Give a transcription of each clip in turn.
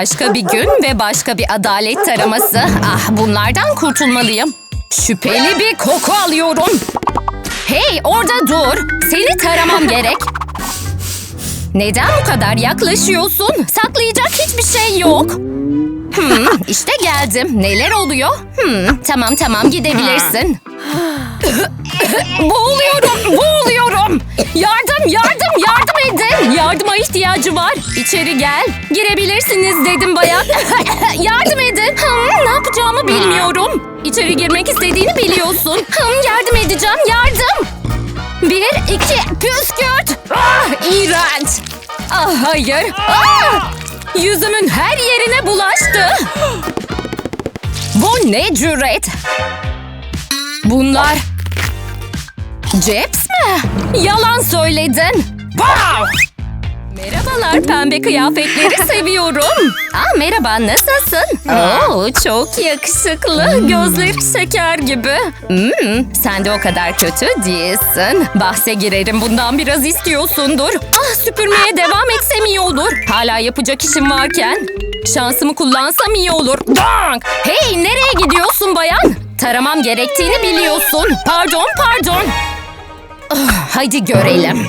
Başka bir gün ve başka bir adalet taraması. Ah bunlardan kurtulmalıyım. Şüpheli bir koku alıyorum. Hey orada dur. Seni taramam gerek. Neden bu kadar yaklaşıyorsun? Saklayacak hiçbir şey yok. Hmm, işte geldim. Neler oluyor? Hmm, tamam tamam gidebilirsin. boğuluyorum, boğuluyorum. Yardım, yardım, yardım edin. Yardıma ihtiyacı var. İçeri gel. Girebilirsiniz dedim bayan. yardım edin. Hmm, ne yapacağımı bilmiyorum. İçeri girmek istediğini biliyorsun. Hmm, yardım edeceğim, yardım. Bir, iki, püskürt. Ah, iğrenç. Ah, hayır. Ah, yüzümün her yerine bulaştı. Bu ne cüret? Bunlar... Ceps mi? Yalan söyledin. Wow! Merhabalar pembe kıyafetleri seviyorum. Aa, merhaba nasılsın? Oo, çok yakışıklı. Gözleri şeker gibi. Hmm, sen de o kadar kötü değilsin. Bahse girerim bundan biraz istiyorsundur. Ah süpürmeye devam etsem iyi olur. Hala yapacak işim varken. Şansımı kullansam iyi olur. Donk! Hey nereye gidiyorsun bayan? Taramam gerektiğini biliyorsun. Pardon pardon. Ah, hadi görelim.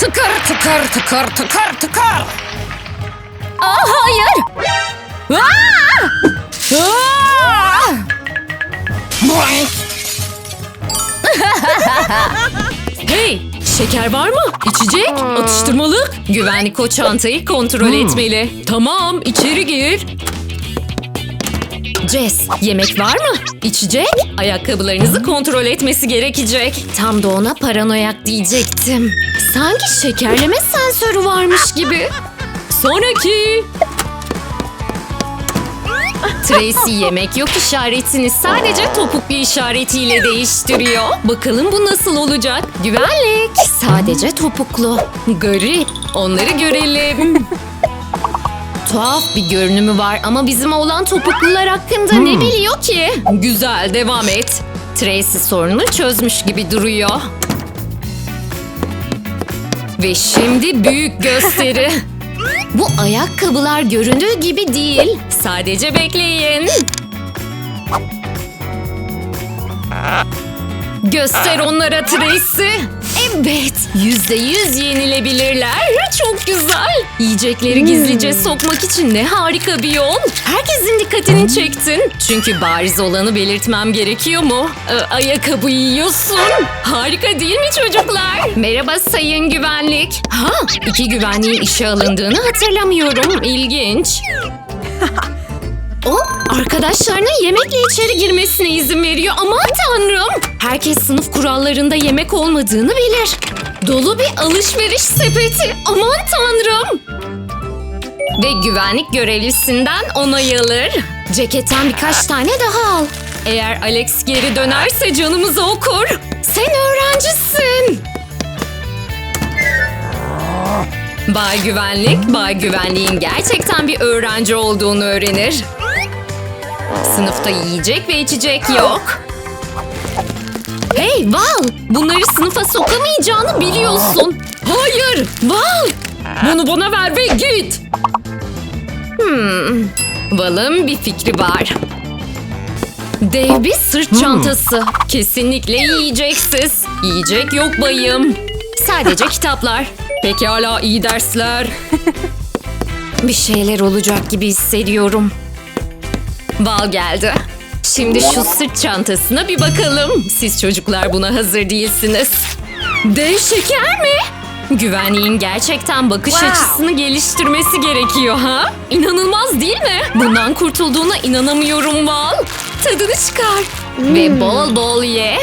Tıkır tıkır tıkır tıkır tıkır. Aa hayır. Aa! Aa! Hey, şeker var mı? İçecek, atıştırmalık. Güvenlik o çantayı kontrol etmeli. Tamam, içeri gir. Jess, yemek var mı? İçecek, ayakkabılarınızı kontrol etmesi gerekecek. Tam da ona paranoyak diyecektim. Sanki şekerleme sensörü varmış gibi. Sonraki. Tracy yemek yok işaretini sadece topuklu işaretiyle değiştiriyor. Bakalım bu nasıl olacak? Güvenlik. Sadece topuklu. Garip. Onları görelim. Tuhaf bir görünümü var ama bizim olan topuklular hakkında ne biliyor ki? Güzel devam et. Tracy sorunu çözmüş gibi duruyor. Ve şimdi büyük gösteri. Bu ayakkabılar göründüğü gibi değil. Sadece bekleyin. Göster onlara Tracy. Evet, yüzde yüz yenilebilirler. Çok güzel. Yiyecekleri gizlice sokmak için ne harika bir yol. Herkesin dikkatini çektin. Çünkü bariz olanı belirtmem gerekiyor mu? Ee, ayakkabı yiyorsun. Harika değil mi çocuklar? Merhaba sayın güvenlik. Ha, iki güvenliğin işe alındığını hatırlamıyorum. İlginç. O arkadaşlarının yemekle içeri girmesine izin veriyor. Aman tanrım. Herkes sınıf kurallarında yemek olmadığını bilir. Dolu bir alışveriş sepeti. Aman tanrım. Ve güvenlik görevlisinden onay alır. Ceketten birkaç tane daha al. Eğer Alex geri dönerse canımızı okur. Sen öğrencisin. Bay Güvenlik, Bay Güvenliğin gerçekten bir öğrenci olduğunu öğrenir. Sınıfta yiyecek ve içecek yok. Hey Val! Bunları sınıfa sokamayacağını biliyorsun. Hayır! Val! Bunu bana ver ve git! Hmm. Val'ın bir fikri var. Dev bir sırt çantası. Kesinlikle yiyeceksiz. Yiyecek yok bayım. Sadece kitaplar. Pekala iyi dersler. bir şeyler olacak gibi hissediyorum. Val geldi. Şimdi şu sırt çantasına bir bakalım. Siz çocuklar buna hazır değilsiniz. Dev şeker mi? Güvenliğin gerçekten bakış açısını geliştirmesi gerekiyor ha? İnanılmaz değil mi? Bundan kurtulduğuna inanamıyorum Val. Tadını çıkar. Ve bol bol ye.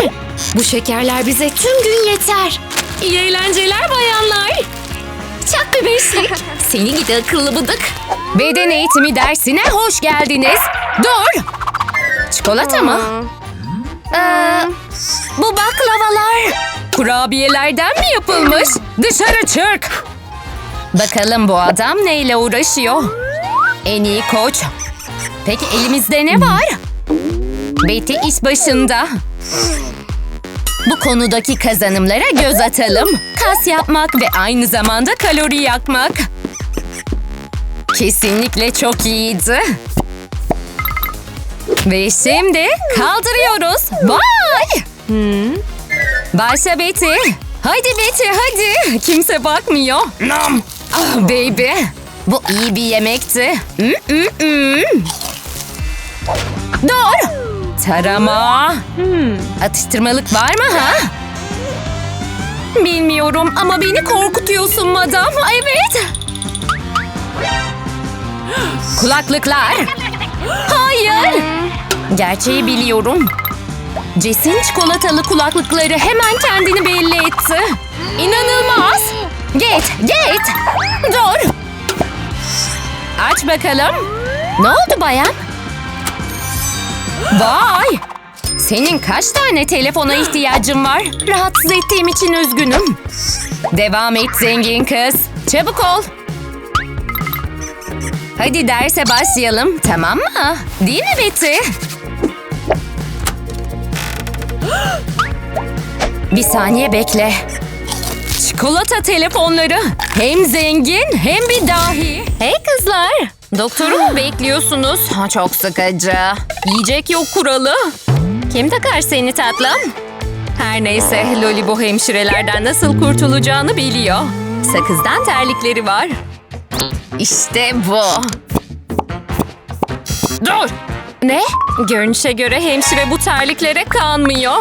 Bu şekerler bize tüm gün yeter. İyi eğlenceler bayanlar. Çak bir beşlik. Seni gidi akıllı bıdık. Beden eğitimi dersine hoş geldiniz. Dur. Çikolata mı? Ee, bu baklavalar kurabiyelerden mi yapılmış? Dışarı çık. Bakalım bu adam neyle uğraşıyor? En iyi koç. Peki elimizde ne var? Betty iş başında. Bu konudaki kazanımlara göz atalım. Kas yapmak ve aynı zamanda kalori yakmak. Kesinlikle çok iyiydi. Ve şimdi kaldırıyoruz. Vay! Başla Betty. Hadi Betty hadi. Kimse bakmıyor. Nam. Ah baby. Bu iyi bir yemekti. Mm, mm, mm. Dur. Tarama. Atıştırmalık var mı ha? Bilmiyorum ama beni korkutuyorsun madam. Evet. Kulaklıklar. Hayır. Gerçeği biliyorum. Jess'in çikolatalı kulaklıkları hemen kendini belli etti. İnanılmaz. Git, git. Dur. Aç bakalım. Ne oldu bayan? Vay. Senin kaç tane telefona ihtiyacın var? Rahatsız ettiğim için üzgünüm. Devam et zengin kız. Çabuk ol. Hadi derse başlayalım, tamam mı? Değil mi Betty? Bir saniye bekle. Çikolata telefonları. Hem zengin hem bir dahi. Hey kızlar. Doktoru mu bekliyorsunuz? Çok sıkıcı. Yiyecek yok kuralı. Kim takar seni tatlım? Her neyse Loli bu hemşirelerden nasıl kurtulacağını biliyor. Sakızdan terlikleri var. İşte bu. Dur! Ne? Görünüşe göre hemşire bu terliklere kanmıyor.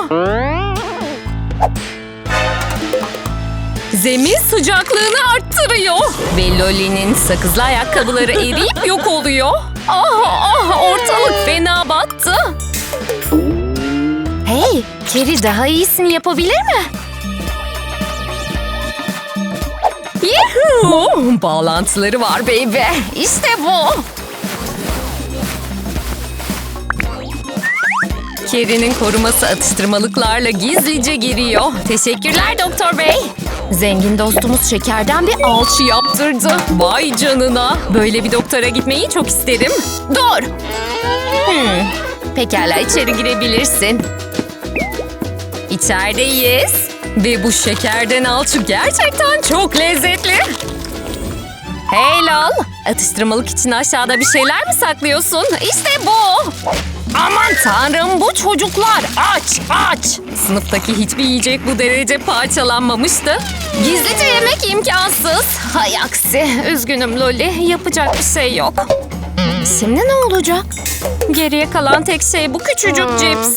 Zemin sıcaklığını arttırıyor. Ve Loli'nin sakızlı ayakkabıları eriyip yok oluyor. Ah ah ortalık fena battı. Hey, Keri daha iyisini yapabilir mi? Yuhuu! Bağlantıları var baby. İşte bu. Keri'nin koruması atıştırmalıklarla gizlice giriyor. Teşekkürler doktor bey. Zengin dostumuz şekerden bir alçı yaptırdı. Vay canına. Böyle bir doktora gitmeyi çok isterim. Dur. Hmm. Pekala içeri girebilirsin. İçerideyiz. Ve bu şekerden alçı gerçekten çok lezzetli. Hey lol. Atıştırmalık için aşağıda bir şeyler mi saklıyorsun? İşte bu. Aman tanrım bu çocuklar aç aç. Sınıftaki hiçbir yiyecek bu derece parçalanmamıştı. Gizlice yemek imkansız. Hay aksi. Üzgünüm Loli. Yapacak bir şey yok. Şimdi ne olacak? Geriye kalan tek şey bu küçücük cips.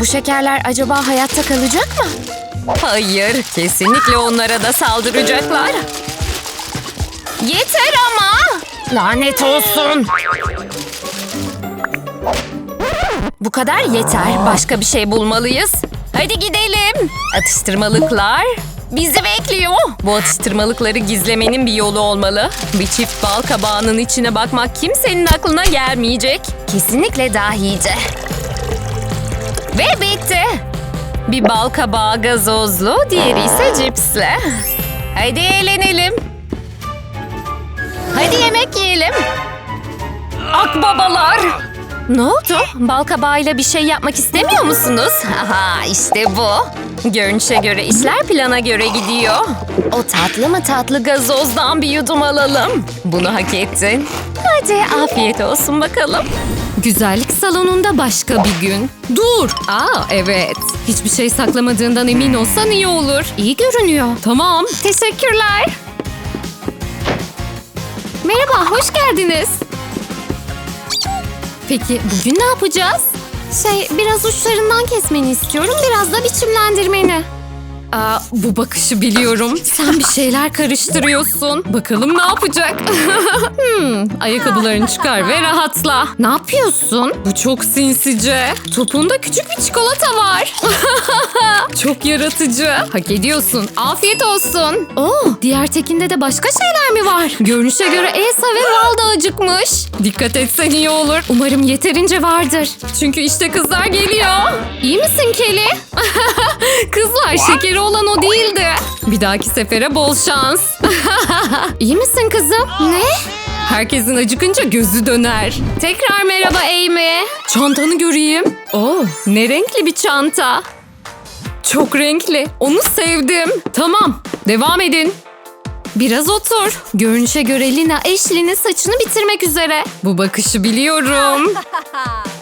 Bu şekerler acaba hayatta kalacak mı? Hayır, kesinlikle onlara da saldıracaklar. Yeter ama! Lanet olsun! Bu kadar yeter. Başka bir şey bulmalıyız. Hadi gidelim. Atıştırmalıklar bizi bekliyor. Bu atıştırmalıkları gizlemenin bir yolu olmalı. Bir çift bal kabağının içine bakmak kimsenin aklına gelmeyecek. Kesinlikle dahice. Ve bitti. Bir bal kabağı gazozlu, diğeri ise cipsle. Hadi eğlenelim. Hadi yemek yiyelim. Akbabalar. Ne oldu? Bal kabağıyla bir şey yapmak istemiyor musunuz? Aha işte bu. Görünüşe göre işler plana göre gidiyor. O tatlı mı tatlı gazozdan bir yudum alalım. Bunu hak ettin. Hadi afiyet olsun bakalım. Güzellik salonunda başka bir gün. Dur. Aa evet. Hiçbir şey saklamadığından emin olsan iyi olur. İyi görünüyor. Tamam. Teşekkürler. Merhaba, hoş geldiniz. Peki bugün ne yapacağız? Şey, biraz uçlarından kesmeni istiyorum, biraz da biçimlendirmeni. Aa, bu bakışı biliyorum. Sen bir şeyler karıştırıyorsun. Bakalım ne yapacak? hmm, ayakkabılarını çıkar ve rahatla. Ne yapıyorsun? Bu çok sinsice. Topunda küçük bir çikolata var. çok yaratıcı. Hak ediyorsun. Afiyet olsun. Oo, diğer tekinde de başka şeyler mi var? Görünüşe göre Elsa ve Val da acıkmış. Dikkat etsen iyi olur. Umarım yeterince vardır. Çünkü işte kızlar geliyor. İyi misin Kelly? Kızlar şekeri olan o değildi. Bir dahaki sefere bol şans. İyi misin kızım? Ne? Herkesin acıkınca gözü döner. Tekrar merhaba Amy. Çantanı göreyim. Oo, ne renkli bir çanta. Çok renkli. Onu sevdim. Tamam, devam edin. Biraz otur. Görünüşe göre Lina Ashley'nin saçını bitirmek üzere. Bu bakışı biliyorum.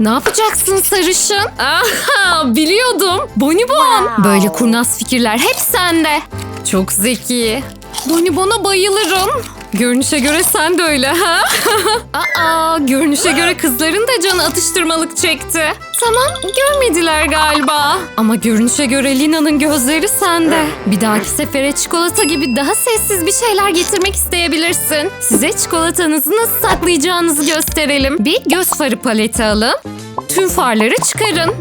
Ne yapacaksın sarışın? Aha, biliyordum. Bonibon. Böyle kurnaz fikirler hep sende. Çok zeki. Bonibon'a bayılırım. Görünüşe göre sen de öyle ha? Aa, görünüşe göre kızların da canı atıştırmalık çekti. Tamam, görmediler galiba. Ama görünüşe göre Lina'nın gözleri sende. Bir dahaki sefere çikolata gibi daha sessiz bir şeyler getirmek isteyebilirsin. Size çikolatanızı nasıl saklayacağınızı gösterelim. Bir göz farı paleti alın. Tüm farları çıkarın.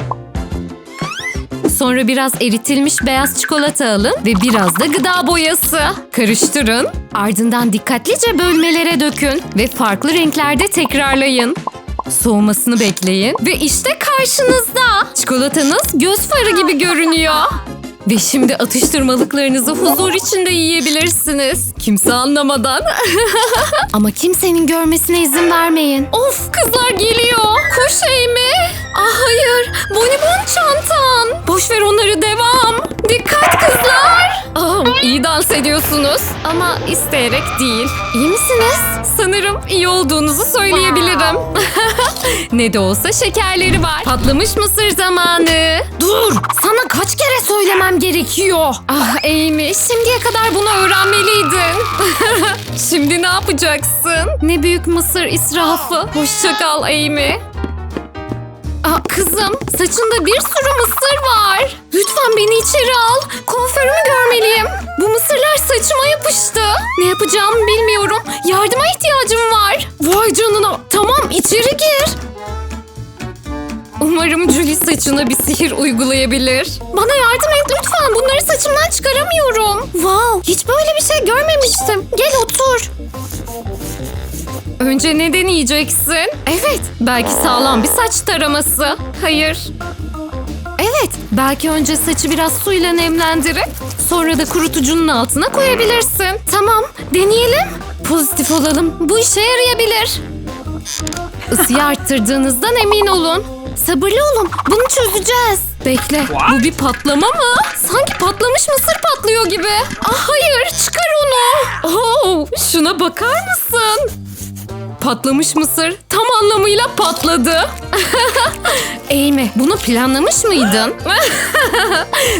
Sonra biraz eritilmiş beyaz çikolata alın ve biraz da gıda boyası. Karıştırın. Ardından dikkatlice bölmelere dökün ve farklı renklerde tekrarlayın. Soğumasını bekleyin ve işte karşınızda. Çikolatanız göz farı gibi görünüyor. Ve şimdi atıştırmalıklarınızı huzur içinde yiyebilirsiniz. Kimse anlamadan. Ama kimsenin görmesine izin vermeyin. Of kızlar geliyor. Kuş mi? Ah hayır. Bonibon çantan. Boş ver onları devam. Dikkat kızlar. Ah, iyi dans ediyorsunuz. Ama isteyerek değil. İyi misiniz? Sanırım iyi olduğunuzu söyleyebilirim. ne de olsa şekerleri var. Patlamış mısır zamanı. Dur! Kaç kere söylemem gerekiyor? Ah Amy, şimdiye kadar bunu öğrenmeliydin. Şimdi ne yapacaksın? Ne büyük mısır israfı. Hoşça kal Amy. Aa, kızım saçında bir sürü mısır var. Lütfen beni içeri al. Kuaförümü görmeliyim. Bu mısırlar saçıma yapıştı. Ne yapacağımı bilmiyorum. Yardıma ihtiyacım var. Vay canına. Tamam içeri gir. Umarım Julie saçına bir sihir uygulayabilir. Bana yardım et lütfen. Bunları saçımdan çıkaramıyorum. Wow, hiç böyle bir şey görmemiştim. Gel otur. Önce ne deneyeceksin? Evet, belki sağlam bir saç taraması. Hayır. Evet, belki önce saçı biraz suyla nemlendirip sonra da kurutucunun altına koyabilirsin. Tamam, deneyelim. Pozitif olalım. Bu işe yarayabilir. Isıyı arttırdığınızdan emin olun. Sabırlı olun. Bunu çözeceğiz. Bekle. Bu bir patlama mı? Sanki patlamış mısır patlıyor gibi. Ah hayır, çıkar onu. Oh, şuna bakar mısın? Patlamış mısır tam anlamıyla patladı. Amy bunu planlamış mıydın?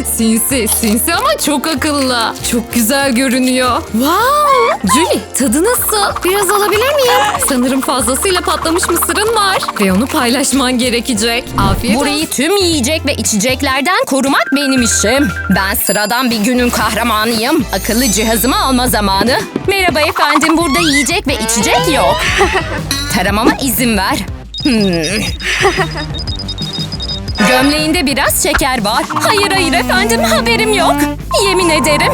sinsi, sinsi ama çok akıllı. Çok güzel görünüyor. Wow! Julie tadı nasıl? Biraz alabilir miyim? Sanırım fazlasıyla patlamış mısırın var. Ve onu paylaşman gerekecek. Afiyet olsun. Burayı tüm yiyecek ve içeceklerden korumak benim işim. Ben sıradan bir günün kahramanıyım. Akıllı cihazımı alma zamanı. Merhaba efendim burada yiyecek ve içecek yok. Taramama izin ver. Hmm. Gömleğinde biraz şeker var. Hayır hayır efendim haberim yok. Yemin ederim.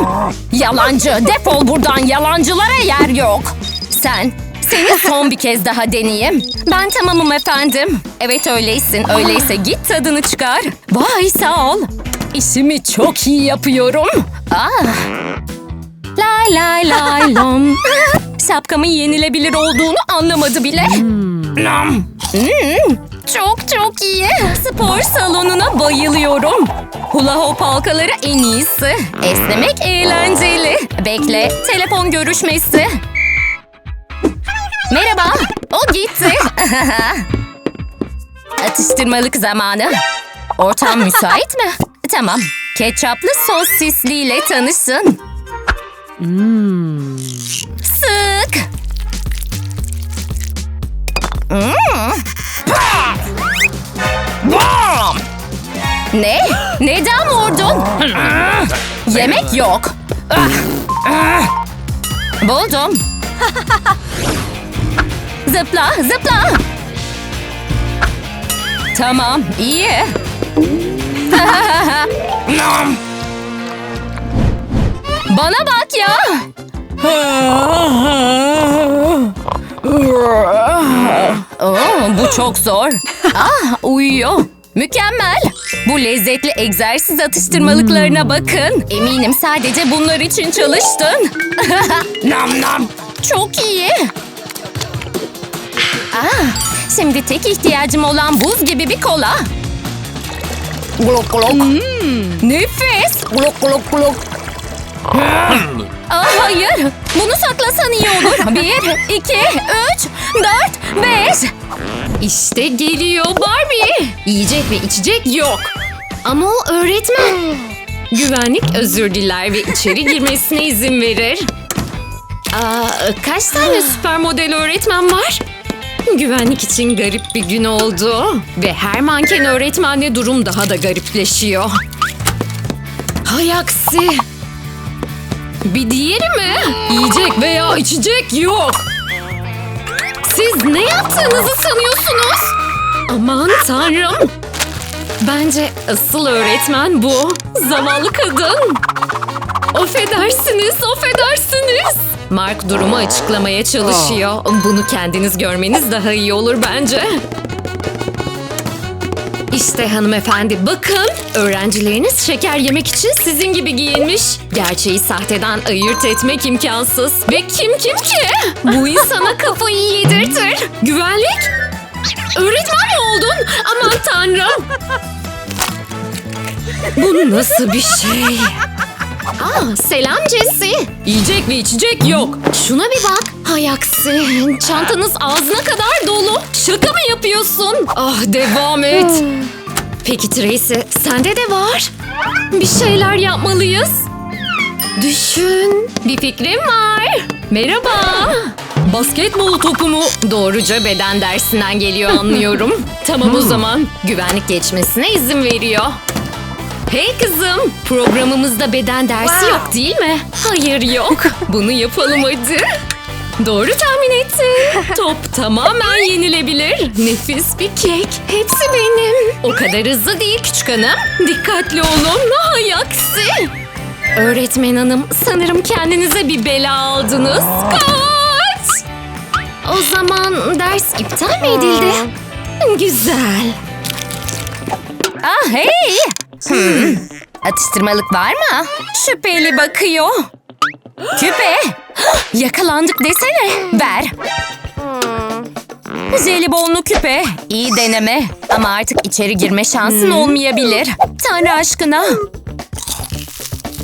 Yalancı defol buradan yalancılara yer yok. Sen seni son bir kez daha deneyeyim. Ben tamamım efendim. Evet öyleysin. Öyleyse git tadını çıkar. Vay sağ ol. İşimi çok iyi yapıyorum. Ah. Lay lay lay lom. Şapkamın yenilebilir olduğunu anlamadı bile. Hmm, çok çok iyi. Spor salonuna bayılıyorum. Hula hop halkaları en iyisi. Esnemek eğlenceli. Bekle, telefon görüşmesi. Merhaba. O gitti. Atıştırmalık zamanı. Ortam müsait mi? Tamam. Ketçaplı sosisliyle tanışsın. Sık. Ne? Neden vurdun? Yemek yok. Buldum. Zıpla, zıpla. Tamam, iyi. Bana bak ya. Oo, bu çok zor. Ah, uyuyor. Mükemmel. Bu lezzetli egzersiz atıştırmalıklarına bakın. Eminim sadece bunlar için çalıştın. nam nam. Çok iyi. Ah, şimdi tek ihtiyacım olan buz gibi bir kola. Glok glok. Nefis. Glok glok glok. Aa, hayır. Bunu saklasan iyi olur. Bir, iki, üç, dört, beş. İşte geliyor Barbie. Yiyecek ve içecek yok. Ama o öğretmen. Güvenlik özür diler ve içeri girmesine izin verir. Aa, kaç tane süper model öğretmen var? Güvenlik için garip bir gün oldu. Ve her manken öğretmenle durum daha da garipleşiyor. Hay aksi. Bir diğeri mi? Yiyecek veya içecek yok. Siz ne yaptığınızı sanıyorsunuz? Aman tanrım. Bence asıl öğretmen bu. Zavallı kadın. Affedersiniz, affedersiniz. Mark durumu açıklamaya çalışıyor. Bunu kendiniz görmeniz daha iyi olur bence. İşte hanımefendi bakın. Öğrencileriniz şeker yemek için sizin gibi giyinmiş. Gerçeği sahteden ayırt etmek imkansız. Ve kim kim ki? Bu insana kafayı yedirtir. Güvenlik? Öğretmen mi oldun? Aman tanrım. Bu nasıl bir şey? Aa, selam Jesse. Yiyecek ve içecek yok. Şuna bir bak. Hay aksi. Çantanız ağzına kadar dolu. Şaka mı yapıyorsun? Ah devam et. Peki Tracy sende de var. Bir şeyler yapmalıyız. Düşün. Bir fikrim var. Merhaba. Basketbol topu mu? Doğruca beden dersinden geliyor anlıyorum. tamam o zaman. Güvenlik geçmesine izin veriyor. Hey kızım, programımızda beden dersi yok değil mi? Hayır yok. Bunu yapalım hadi. Doğru tahmin ettin. Top tamamen yenilebilir. Nefis bir kek. Hepsi benim. O kadar hızlı değil küçük hanım. Dikkatli olun. Hay aksi. Öğretmen hanım sanırım kendinize bir bela aldınız. Kaç! O zaman ders iptal mi edildi? Güzel. Ah hey. Hmm. Atıştırmalık var mı? Şüpheli bakıyor. Küpe. Yakalandık desene. Ver. Jelibonlu küpe. İyi deneme. Ama artık içeri girme şansın olmayabilir. Tanrı aşkına.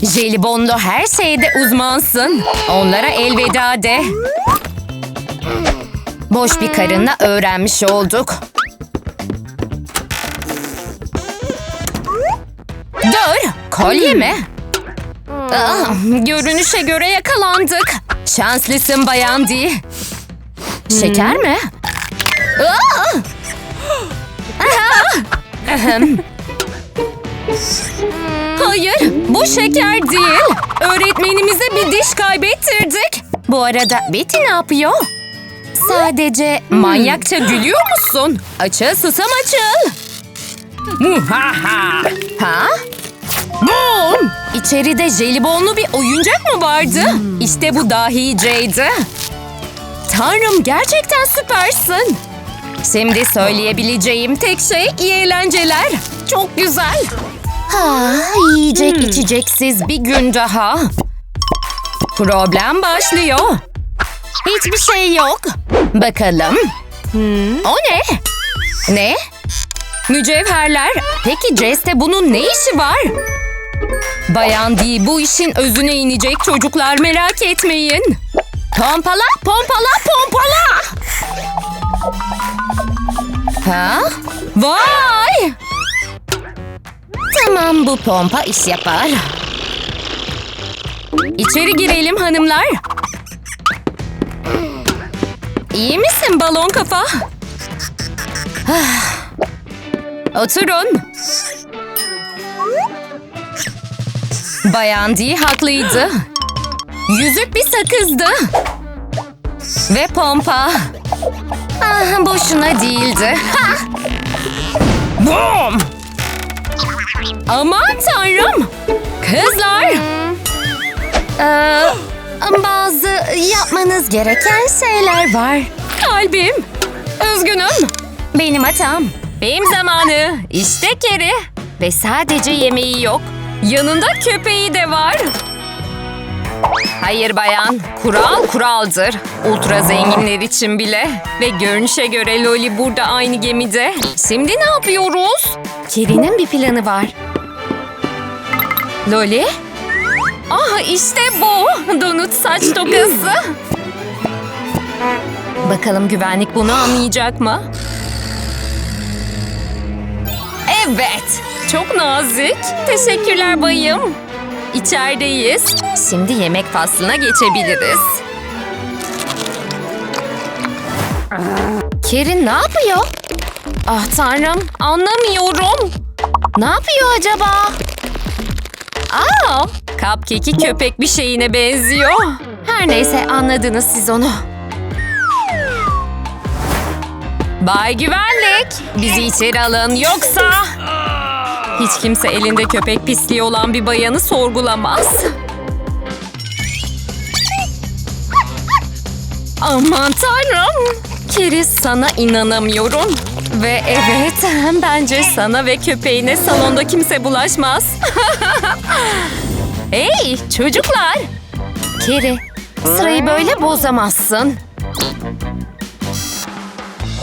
Jelibonlu her şeyde uzmansın. Onlara elveda de. Boş bir karınla öğrenmiş olduk. Dur, kolye mi? Ah, görünüşe göre yakalandık. Şanslısın bayan Di. Şeker mi? Ah! Ah! Ahem. Hayır, bu şeker değil. Öğretmenimize bir diş kaybettirdik. Bu arada Betty ne yapıyor? Sadece manyakça gülüyor musun? Açıl susam açıl. Muhaha. Ha? Bum! İçeride jelibonlu bir oyuncak mı vardı? İşte bu dahiceydi. Tanrım gerçekten süpersin. Şimdi söyleyebileceğim tek şey iyi eğlenceler. Çok güzel. Ha, yiyecek içeceksiz bir gün daha. Problem başlıyor. Hiçbir şey yok. Bakalım. O ne? Ne? Mücevherler. Peki Jess'te bunun ne işi var? Bayan değil bu işin özüne inecek çocuklar merak etmeyin. Pompala, pompala, pompala. Ha? Vay! Tamam bu pompa iş yapar. İçeri girelim hanımlar. İyi misin balon kafa? Ah. Oturun. Bayan Dee haklıydı. Yüzük bir sakızdı. Ve pompa. Ah, boşuna değildi. Ha! Bum! Aman tanrım. Kızlar. Ee, bazı yapmanız gereken şeyler var. Kalbim. Üzgünüm. Benim hatam. Benim zamanı. İşte Keri. Ve sadece yemeği yok. Yanında köpeği de var. Hayır bayan, kural kuraldır. Ultra zenginler için bile. Ve görünüşe göre Loli burada aynı gemide. Şimdi ne yapıyoruz? Keri'nin bir planı var. Loli? Ah işte bu. Donut saç tokası. Bakalım güvenlik bunu anlayacak mı? Evet. Çok nazik. Teşekkürler bayım. İçerideyiz. Şimdi yemek faslına geçebiliriz. Kerin ne yapıyor? Ah tanrım anlamıyorum. Ne yapıyor acaba? Aa, cupcake'i köpek bir şeyine benziyor. Her neyse anladınız siz onu. Bay Güvenlik, bizi içeri alın yoksa... Hiç kimse elinde köpek pisliği olan bir bayanı sorgulamaz. Aman tanrım. Keris sana inanamıyorum. Ve evet bence sana ve köpeğine salonda kimse bulaşmaz. hey çocuklar. Keri sırayı böyle bozamazsın.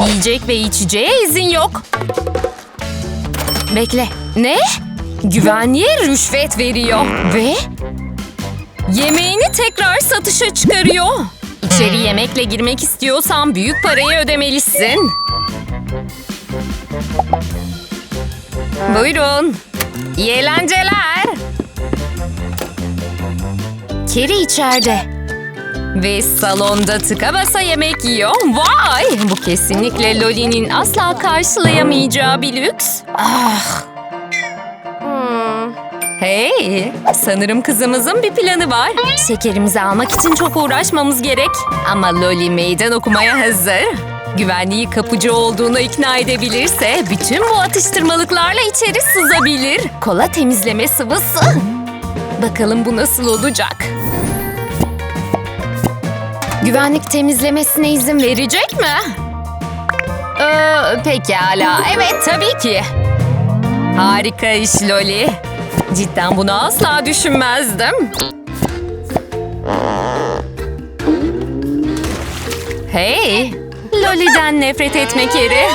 Yiyecek ve içeceğe izin yok. Bekle. Ne? Güvenliğe rüşvet veriyor. Ve yemeğini tekrar satışa çıkarıyor. İçeri yemekle girmek istiyorsan büyük parayı ödemelisin. Buyurun. İyi eğlenceler. Keri içeride. Ve salonda tıka basa yemek yiyor. Vay! Bu kesinlikle Loli'nin asla karşılayamayacağı bir lüks. Ah! Hey! Sanırım kızımızın bir planı var. Şekerimizi almak için çok uğraşmamız gerek. Ama Loli meydan okumaya hazır. Güvenliği kapıcı olduğunu ikna edebilirse bütün bu atıştırmalıklarla içeri sızabilir. Kola temizleme sıvısı. Bakalım bu nasıl olacak? Güvenlik temizlemesine izin verecek mi? Ee, pekala. Evet tabii ki. Harika iş Loli. Cidden bunu asla düşünmezdim. Hey, Loli'den nefret etmek yeri.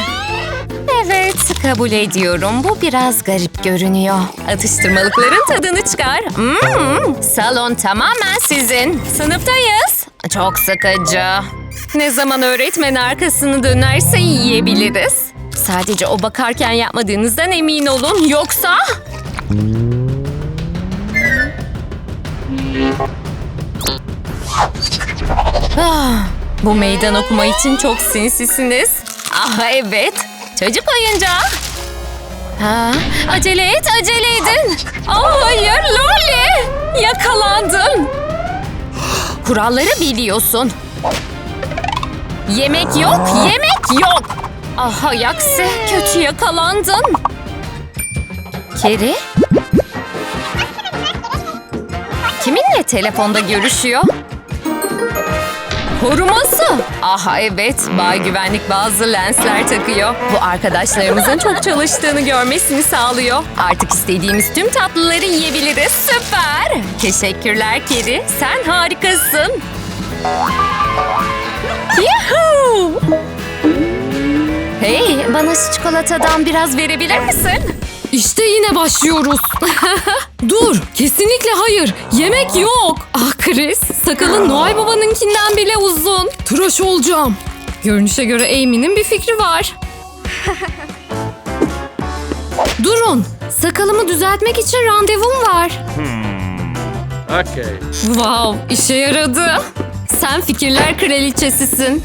Evet, kabul ediyorum. Bu biraz garip görünüyor. Atıştırmalıkların tadını çıkar. Hmm, salon tamamen sizin. Sınıftayız. Çok sıkıcı. Ne zaman öğretmen arkasını dönerse yiyebiliriz. Sadece o bakarken yapmadığınızdan emin olun. Yoksa... Ah, bu meydan okuma için çok sinsisiniz. Ah evet, çocuk oyuncağı. Ha, acele et, acele edin. Aa, hayır, Loli. Yakalandın. Kuralları biliyorsun. Yemek yok, yemek yok. Ah aksi, kötü yakalandın. Keri? Kiminle telefonda görüşüyor? Koruması. Aha evet, Bay Güvenlik bazı lensler takıyor. Bu arkadaşlarımızın çok çalıştığını görmesini sağlıyor. Artık istediğimiz tüm tatlıları yiyebiliriz. Süper. Teşekkürler Keri. Sen harikasın. Yuhuu! Hey, bana şu çikolatadan biraz verebilir misin? İşte yine başlıyoruz. Dur, kesinlikle hayır. Yemek yok. Ah Chris, sakalın Noel Baba'nınkinden bile uzun. Tıraş olacağım. Görünüşe göre Amy'nin bir fikri var. Durun, sakalımı düzeltmek için randevum var. Okay. Wow, işe yaradı. Sen fikirler kraliçesisin.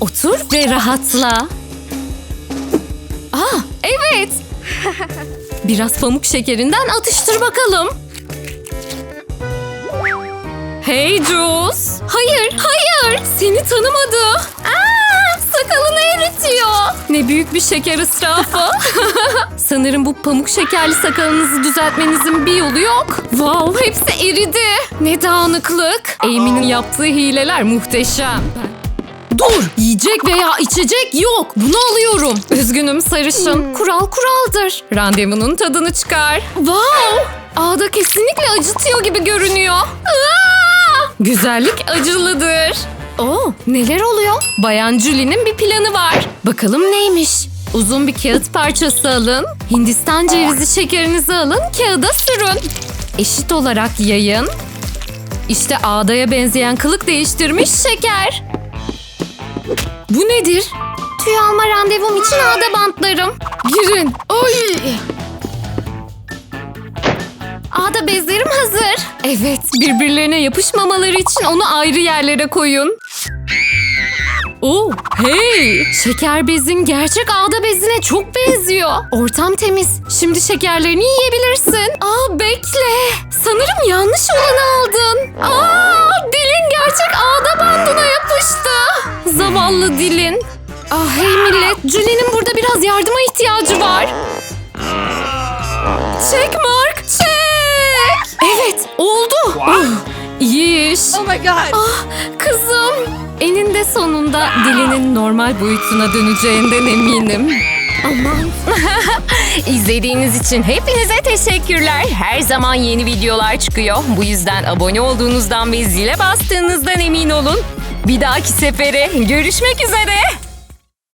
Otur ve rahatla. Ah, evet. Biraz pamuk şekerinden atıştır bakalım. Hey Jules. Hayır, hayır. Seni tanımadı. Aa, sakalını eritiyor. Ne büyük bir şeker israfı. Sanırım bu pamuk şekerli sakalınızı düzeltmenizin bir yolu yok. Wow, hepsi eridi. Ne dağınıklık. Amy'nin yaptığı hileler muhteşem. Dur! Yiyecek veya içecek yok. Bunu alıyorum. Üzgünüm sarışın. Kural kuraldır. Randevunun tadını çıkar. Wow! Ağda kesinlikle acıtıyor gibi görünüyor. Aa! Güzellik acılıdır. Oo, neler oluyor? Bayan Julie'nin bir planı var. Bakalım neymiş? Uzun bir kağıt parçası alın. Hindistan cevizi şekerinizi alın. Kağıda sürün. eşit olarak yayın. İşte ağdaya benzeyen kılık değiştirmiş şeker. Bu nedir? Tüy alma randevum için ağda bantlarım. Girin. Ay. Ağda bezlerim hazır. Evet, birbirlerine yapışmamaları için onu ayrı yerlere koyun. Oh, hey! Şeker bezin gerçek ağda bezine çok benziyor. Ortam temiz. Şimdi şekerlerini yiyebilirsin. Aa, bekle. Sanırım yanlış olanı aldın. Aa, dilin gerçek ağda bandına yapıştı. Zavallı dilin. Ah hey millet, Julie'nin burada biraz yardıma ihtiyacı var. Çek Mark, çek! Evet, oldu. Oh, iyi iş. Oh my god. Ah kızım. Eninde sonunda dilinin normal boyutuna döneceğinden eminim. Aman. İzlediğiniz için hepinize teşekkürler. Her zaman yeni videolar çıkıyor. Bu yüzden abone olduğunuzdan ve zile bastığınızdan emin olun. Bir dahaki sefere görüşmek üzere.